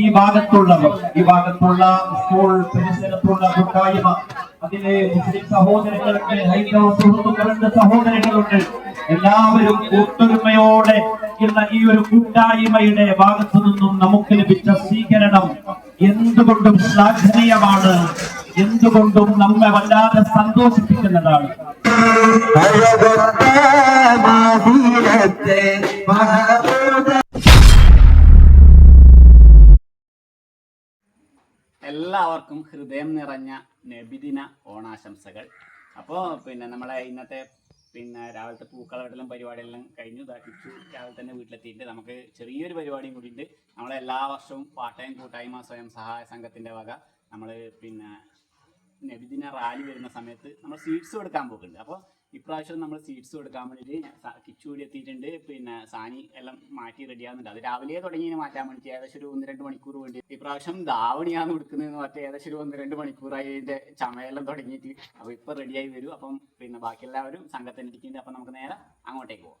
ഈ ഭാഗത്തുള്ളവർ ഈ ഭാഗത്തുള്ള സ്കൂൾ പരിസരത്തുള്ള കൂട്ടായ്മ അതിലെ മുസ്ലിം സഹോദരങ്ങൾക്ക് ഹൈന്ദവ സുഹൃത്തുക്കളുണ്ട് സഹോദരങ്ങളുണ്ട്. എല്ലാവരും ഒത്തൊരുമയോടെ ഇന്ന് ഈ ഒരു കൂട്ടായ്മയുടെ ഭാഗത്തു നിന്നും നമുക്ക് ലഭിച്ച സ്വീകരണം എന്തുകൊണ്ടും ശ്ലാഘനീയമാണ്. എന്തുകൊണ്ടും നമ്മെ വല്ലാതെ സന്തോഷിപ്പിക്കുന്നതാണ്. എല്ലാവർക്കും ഹൃദയം നിറഞ്ഞ നബിദിന ഓണാശംസകൾ. അപ്പോൾ പിന്നെ നമ്മളെ ഇന്നത്തെ പിന്നെ രാവിലത്തെ പൂക്കളവെട്ടലും പരിപാടിയെല്ലാം കഴിഞ്ഞു. ഇതാക്കിച്ചു രാവിലെ തന്നെ വീട്ടിലെത്തിയിട്ട് നമുക്ക് ചെറിയൊരു പരിപാടിയും കൂടി ഉണ്ട്. നമ്മളെ എല്ലാ വർഷവും പാട്ടയം കൂട്ടായ്മ സ്വയം സഹായ സംഘത്തിന്റെ വക നമ്മൾ പിന്നെ നബിദിന റാലി വരുന്ന സമയത്ത് നമ്മൾ സീഡ്സ് കൊടുക്കാൻ പോകുന്നുണ്ട് അപ്പോൾ ഇപ്രാവശ്യം നമ്മൾ സീഡ്സ് കൊടുക്കാൻ വേണ്ടിയിട്ട് സ- കിച്ചു കൂടി എത്തിയിട്ടുണ്ട്. പിന്നെ സാനി എല്ലാം മാറ്റി റെഡിയാകുന്നുണ്ട് അത് രാവിലെ തുടങ്ങി മാറ്റാൻ വേണ്ടി ഏകദേശം ഒരു ഒന്ന് രണ്ട് മണിക്കൂർ വേണ്ടി. ഇപ്രാവശ്യം ദാവണിയാണ് കൊടുക്കുന്നത് പറഞ്ഞാൽ ഏകദേശം ഒരു ഒന്ന് രണ്ട് മണിക്കൂറായി ഇതിന്റെ ചമയെല്ലാം തുടങ്ങിയിട്ട്. അപ്പോൾ ഇപ്പൊ റെഡിയായി വരും. അപ്പം പിന്നെ ബാക്കി എല്ലാവരും സംഘത്തിന് ഇരിക്കുന്നുണ്ട്. അപ്പം നമുക്ക് നേരെ അങ്ങോട്ടേക്ക് പോകാം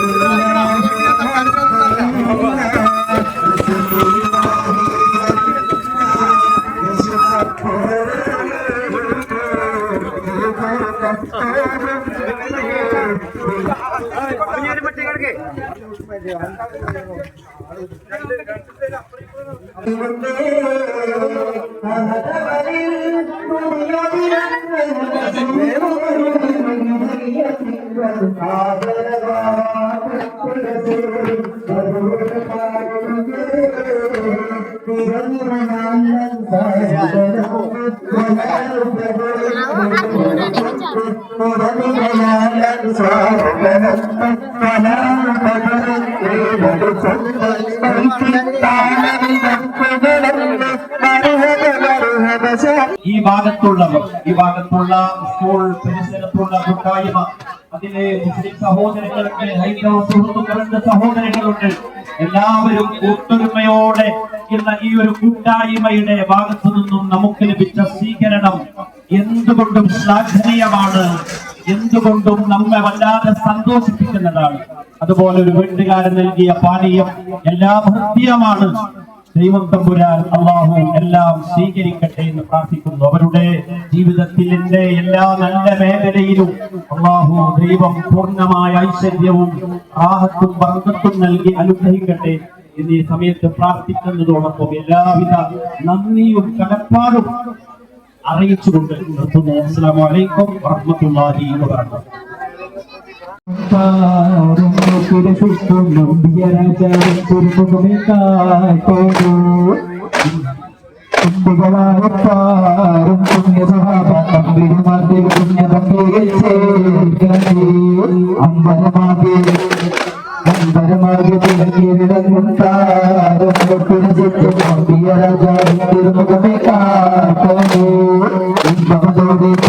മാറിലും ഈ ഈ ഭാഗത്തുള്ളവർ ഈ ഭാഗത്തുള്ള സ്കൂൾ പരിസരത്തുള്ള കൂട്ടായ്മ അതിലെ മുസ്ലിം സഹോദരങ്ങളുണ്ട് ഹൈന്ദവ സുഹൃത്തുക്കളുണ്ട് സഹോദരങ്ങളുണ്ട്. എല്ലാവരും ഒത്തൊരുമയോടെ ഇന്ന് ഈ ഒരു കൂട്ടായ്മയുടെ ഭാഗത്തു നിന്നും നമുക്ക് ലഭിച്ച സ്വീകരണം എന്തുകൊണ്ടും ശ്ലാഘനീയമാണ്. എന്തുകൊണ്ടും നമ്മെ വല്ലാതെ സന്തോഷിപ്പിക്കുന്നതാണ്. അതുപോലെ ഒരു വീട്ടുകാരൻ നൽകിയ പാനീയം എല്ലാം ഹൃദ്യമാണ് ദൈവം തമ്പുരാൻ അള്ളാഹു എല്ലാം സ്വീകരിക്കട്ടെ എന്ന് പ്രാർത്ഥിക്കുന്നു. അവരുടെ ജീവിതത്തിലെ എല്ലാ നല്ല മേഖലയിലും അള്ളാഹു ദൈവം പൂർണമായ ഐശ്വര്യവും ആഹത്തും വർഗത്തും നൽകി അനുഗ്രഹിക്കട്ടെ എന്നീ സമയത്ത് പ്രാർത്ഥിക്കുന്നതോടൊപ്പം എല്ലാവിധ നന്ദിയും കടപ്പാടും അറിയിച്ചുകൊണ്ട് നിർത്തുന്നു. അസ്സലാമു അലൈക്കും വറഹ്മത്തുള്ളാഹി വബറകാതുഹു കുട്ടികളായപ്പാറും പുണ്യസഹാബിമാരുടെ പുണ്യതമ്പികൾ ചേർക്കണേ I'm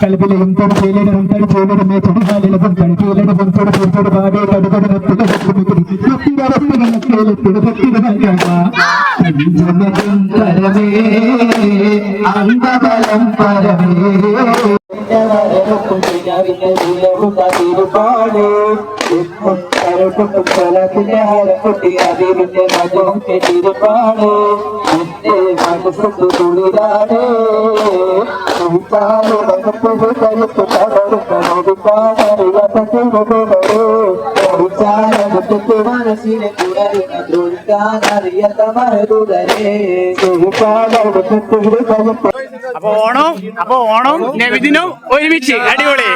കലപിലും തടിച്ചേലും തടിച്ചേലും ചെടികാലിലും തടിച്ചേലും ചെടി പാടി പരമേ അംഗബലം പരമേ ിന്റെ ഹാരക്കുട്ടി അതിന്റെ മതവും കെട്ടിരുപ്പാണ്. എന്റെ മനസ്സു തുളിരാണ് മനസ്സിനെ അറിയാത്ത മരതുടരേ അപ്പൊ ഓണം അപ്പൊ ഓണം നബിദിനും ഒരുമിച്ച്. അടിപൊളി.